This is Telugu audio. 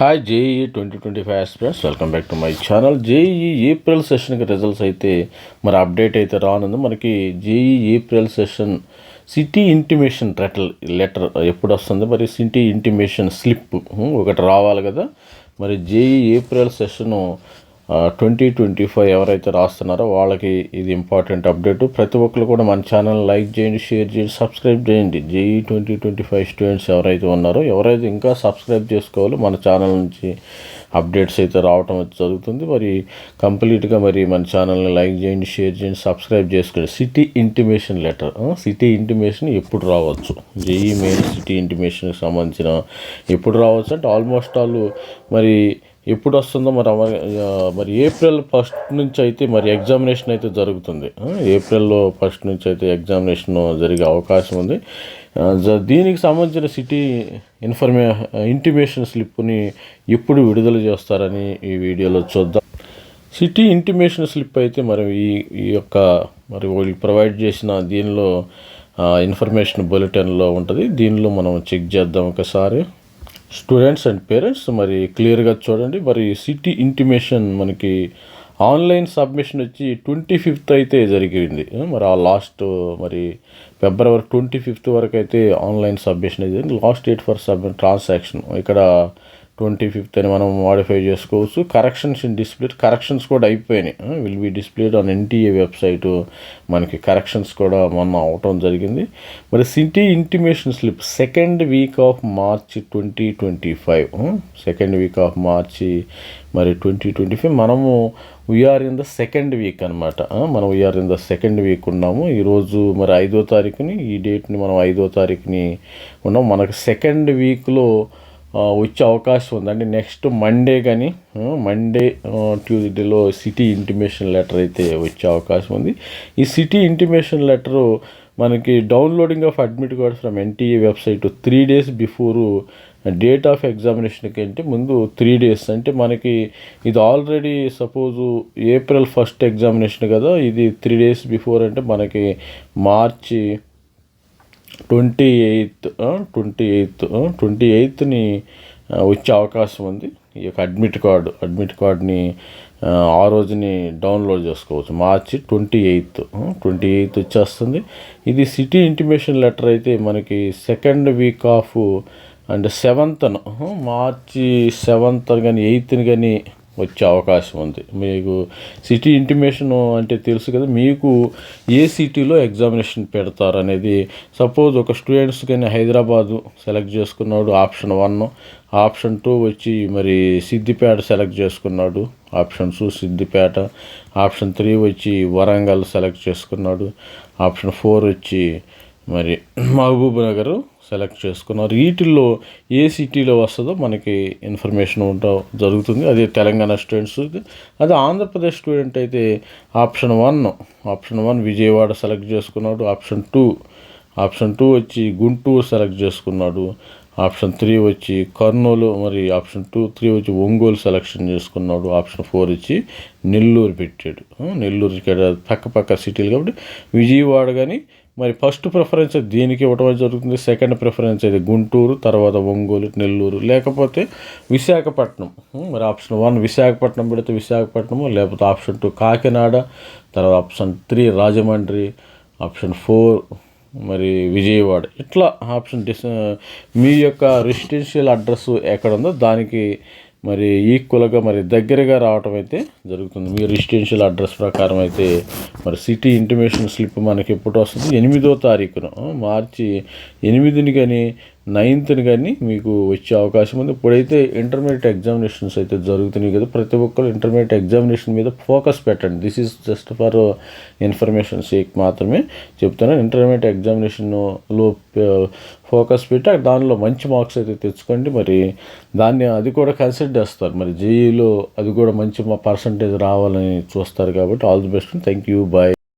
Hi JEE twenty twenty five aspirants welcome back to my channel JEE April సెషన్కి results అయితే మరి అప్డేట్ అయితే రానుంది. మనకి JEE April session city intimation రెటల్ letter ఎప్పుడు వస్తుంది? మరి సిటీ ఇంటిమేషన్ స్లిప్ ఒకటి రావాలి కదా. మరి JEE April session twenty twenty five ఎవరైతే రాస్తున్నారో వాళ్ళకి ఇది ఇంపార్టెంట్ అప్డేట్. ప్రతి ఒక్కరు కూడా మన ఛానల్ లైక్ చేయండి షేర్ చేయండి సబ్స్క్రైబ్ చేయండి. JEE twenty twenty five students ఎవరైతే ఉన్నారో ఎవరైతే ఇంకా సబ్స్క్రైబ్ చేసుకోవాలో మన ఛానల్ నుంచి అప్డేట్స్ అయితే రావటం జరుగుతుంది. మరి కంప్లీట్గా మరి మన ఛానల్ని లైక్ చేయండి షేర్ చేయండి సబ్స్క్రైబ్ చేసుకోండి. City intimation letter city intimation ఎప్పుడు రావచ్చు? జేఈ మెయిన్ సిటీ ఇంటిమేషన్కి సంబంధించిన ఎప్పుడు రావచ్చు? అంటే ఆల్మోస్ట్ ఆల్ మరి ఎప్పుడు వస్తుందో మరి మరి ఏప్రిల్ ఫస్ట్ నుంచి అయితే మరి ఎగ్జామినేషన్ అయితే జరుగుతుంది. ఏప్రిల్లో ఫస్ట్ నుంచి అయితే ఎగ్జామినేషన్ జరిగే అవకాశం ఉంది. దీనికి సంబంధించిన సిటీ ఇన్ఫర్మే ఇంటిమేషన్ స్లిప్ని ఎప్పుడు విడుదల చేస్తారని ఈ వీడియోలో చూద్దాం. సిటీ ఇంటిమేషన్ స్లిప్ అయితే మరి ఈ ఈ యొక్క మరి వీళ్ళు ప్రొవైడ్ చేసిన దీనిలో ఇన్ఫర్మేషన్ బులెటిన్లో ఉంటుంది. దీనిలో మనం చెక్ చేద్దాం ఒకసారి. స్టూడెంట్స్ అండ్ పేరెంట్స్ మరి క్లియర్గా చూడండి. మరి సిటీ ఇంటిమేషన్ మనకి ఆన్లైన్ సబ్మిషన్ వచ్చి ట్వంటీ ఫిఫ్త్ అయితే జరిగింది. మరి ఆ లాస్ట్ మరి ఫిబ్రవరి ట్వంటీ ఫిఫ్త్ వరకు అయితే ఆన్లైన్ సబ్మిషన్ అయితే last date for sub transaction ఇక్కడ ట్వంటీ ఫిఫ్త్ అని మనం మాడిఫై చేసుకోవచ్చు. కరెక్షన్స్ ఇన్ డిస్ప్లే కరెక్షన్స్ కూడా అయిపోయినాయి. Will be displayed on NTA website మనకి కరెక్షన్స్ కూడా మొన్న అవటం జరిగింది. మరి city intimation slip second week of March twenty twenty five second week of March మరి ట్వంటీ ట్వంటీ ఫైవ్ మనము we're in the second week అనమాట మనం we're in the second week ఉన్నాము. ఈరోజు మరి ఐదో తారీఖుని ఈ డేట్ని మనం ఐదో తారీఖుని ఉన్నాం. మనకు సెకండ్ వీక్లో వచ్చే అవకాశం ఉందండి నెక్స్ట్ మండే కానీ మండే ట్యూస్డేలో సిటీ ఇంటిమేషన్ లెటర్ అయితే వచ్చే అవకాశం ఉంది. ఈ సిటీ ఇంటిమేషన్ లెటరు మనకి downloading of admit cards from NTA website three days before date of ఎగ్జామినేషన్కి అంటే ముందు త్రీ డేస్ అంటే మనకి ఇది already suppose April first examination కదా ఇది త్రీ డేస్ బిఫోర్ అంటే మనకి March twenty eighth twenty eighth twenty ఎయిత్ని వచ్చే అవకాశం ఉంది. ఈ యొక్క అడ్మిట్ కార్డు అడ్మిట్ కార్డ్ని ఆ, రోజుని డౌన్లోడ్ చేసుకోవచ్చు. March twenty eighth twenty eighth వచ్చేస్తుంది. ఇది సిటీ ఇంటిమేషన్ లెటర్ అయితే మనకి second week of and seventh March seventh కానీ ఎయిత్ని కానీ వచ్చే అవకాశం ఉంది. మీకు సిటీ ఇంటిమేషన్ అంటే తెలుసు కదా మీకు ఏ సిటీలో ఎగ్జామినేషన్ పెడతారు అనేది సపోజ్ ఒక స్టూడెంట్స్ కానీ హైదరాబాదు సెలెక్ట్ చేసుకున్నాడు ఆప్షన్ వన్ ఆప్షన్ టూ వచ్చి మరి సిద్దిపేట సెలెక్ట్ చేసుకున్నాడు option two Siddipet option three వచ్చి వరంగల్ సెలెక్ట్ చేసుకున్నాడు ఆప్షన్ ఫోర్ వచ్చి మరి మహబూబ్ నగర్ సెలెక్ట్ చేసుకున్నారు. వీటిల్లో ఏ సిటీలో వస్తుందో మనకి ఇన్ఫర్మేషన్ ఉంటా జరుగుతుంది. అదే తెలంగాణ స్టూడెంట్స్ అదే ఆంధ్రప్రదేశ్ స్టూడెంట్ అయితే option one option one Vijayawada select చేసుకున్నాడు. ఆప్షన్ టూ ఆప్షన్ టూ వచ్చి గుంటూరు సెలెక్ట్ చేసుకున్నాడు. ఆప్షన్ త్రీ వచ్చి కర్నూలు మరి ఆప్షన్ టూ త్రీ వచ్చి ఒంగోలు సెలెక్షన్ చేసుకున్నాడు. ఆప్షన్ ఫోర్ ఇచ్చి నెల్లూరు పెట్టాడు. నెల్లూరు ఇక్కడ పక్క పక్క సిటీలు కాబట్టి విజయవాడ కానీ మరి ఫస్ట్ ప్రిఫరెన్స్ దీనికి ఇవ్వడం జరుగుతుంది? సెకండ్ ప్రిఫరెన్స్ అయితే గుంటూరు తర్వాత ఒంగోలు నెల్లూరు లేకపోతే విశాఖపట్నం. మరి ఆప్షన్ వన్ విశాఖపట్నం పెడితే విశాఖపట్నము లేకపోతే ఆప్షన్ టూ కాకినాడ తర్వాత option three Rajahmundry option four మరి విజయవాడ. ఇట్లా ఆప్షన్ డిస్ మీ యొక్క రెసిడెన్షియల్ అడ్రస్ ఎక్కడ ఉందో దానికి మరి ఈక్వల్గా మరి దగ్గరగా రావటం అయితే జరుగుతుంది. మీ రెసిడెన్షియల్ అడ్రస్ ప్రకారం అయితే మరి సిటీ ఇంటిమేషన్ స్లిప్ మనకి ఎప్పుడు వస్తుంది? ఎనిమిదో తారీఖున. మార్చి ఎనిమిదిని కానీ నైన్త్ని కానీ మీకు వచ్చే అవకాశం ఉంది. ఇప్పుడైతే ఇంటర్మీడియట్ ఎగ్జామినేషన్స్ అయితే జరుగుతున్నాయి కదా. ప్రతి ఒక్కరు ఇంటర్మీడియట్ ఎగ్జామినేషన్ మీద ఫోకస్ పెట్టండి. This is just for information sake మాత్రమే చెప్తున్నాను ఇంటర్మీడియట్ ఎగ్జామినేషన్లో ఫోకస్ పెట్టి దానిలో మంచి మార్క్స్ అయితే తెచ్చుకోండి. మరి దాన్ని అది కూడా కన్సిడర్ చేస్తారు. మరి జేఈలో అది కూడా మంచి పర్సంటేజ్ రావాలని చూస్తారు కాబట్టి all the best. Thank you bye